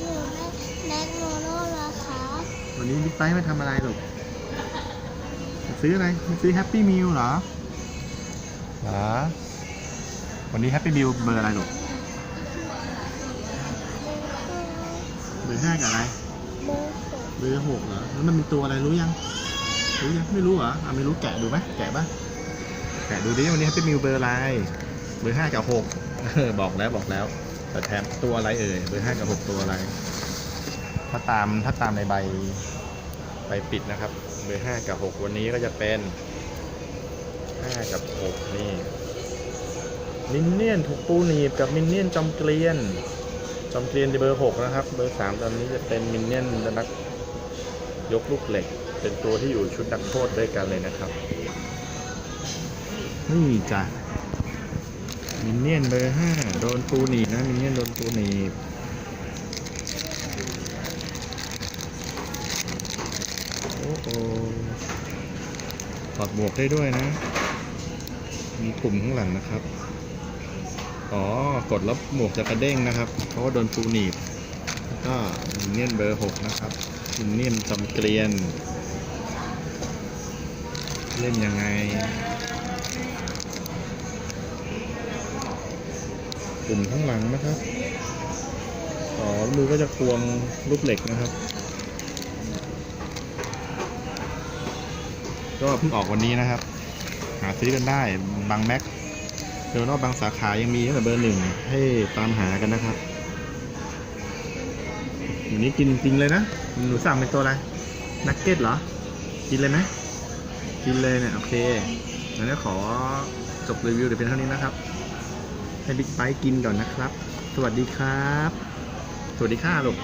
อยู่แม็กโมโน่เหรอคะวันนี้บิ๊กไบค์มาทำอะไรลูกมาซื้ออะไรมาซื้อแฮปปี้มิลเหรอเหรอวันนี้แฮปปี้มิลเบอร์อะไรลูกเบอร์ห้ากับอะไรเบอร์หกเบอร์หกเหรอแล้วมันเป็นตัวอะไรรู้ยังรู้ยังไม่รู้เหรออะไม่รู้แกะดูไหมแกะปะแกะดูดิวันนี้แฮปปี้มิลเบอร์อะไรเบอร์ห้ากับหกเออบอกแล้วบอกแล้ว แต่แถมตัวอะไรเอ่ยเบอร์ห้ากับหกตัวอะไร ถ้าตามถ้าตามในใบใบปิดนะครับ เบอร์ห้ากับหกวันนี้ก็จะเป็นห้ากับหกนี่มินเนี่ยนถูกปูหนีบกับมินเนี่ยนจอมเกลียนจอมเกลียนจะเบอร์หกนะครับ เบอร์สามตอนนี้จะเป็นมินเนี่ยนนักยกลูกเหล็ก เป็นตัวที่อยู่ชุดนักโทษด้วยกันเลยนะครับ นี่จ้ะ มินเนี่ยนเบอร์ห้าโดนปูหนีนะมินเนี่ยนโดนปูหนีบโอ้โหถอดหมวกได้ด้วยนะ มีปุ่มข้างหลังนะครับ อ๋อ กดแล้วหมวกจะกระเด้งนะครับ เพราะว่าโดนปูหนีบแล้วก็มินเนี่ยนเบอร์หกนะครับมินเนี่ยนจำเกลียน เล่นยังไง ปุ่มข้างหลังนะครับอ๋อมือก็จะควงลูกเหล็กนะครับ ก็เพิ่งออกวันนี้นะครับ หาซื้อกันได้บางแม็กเซเว่นบางสาขายังมีตั้งแต่เบอร์หนึ่งให้ตามหากันนะครับวันนี้กินจริงเลยนะหนูสั่งเป็นตัวอะไรนักเก็ตเหรอ กินเลยไหมกินเลยเนี่ย โอเคงั้นก็ขอจบรีวิวเดี๋ยวเป็นเท่านี้นะครับ ให้บิ๊กไบค์กินก่อนนะครับ สวัสดีครับ สวัสดีค่ะลูก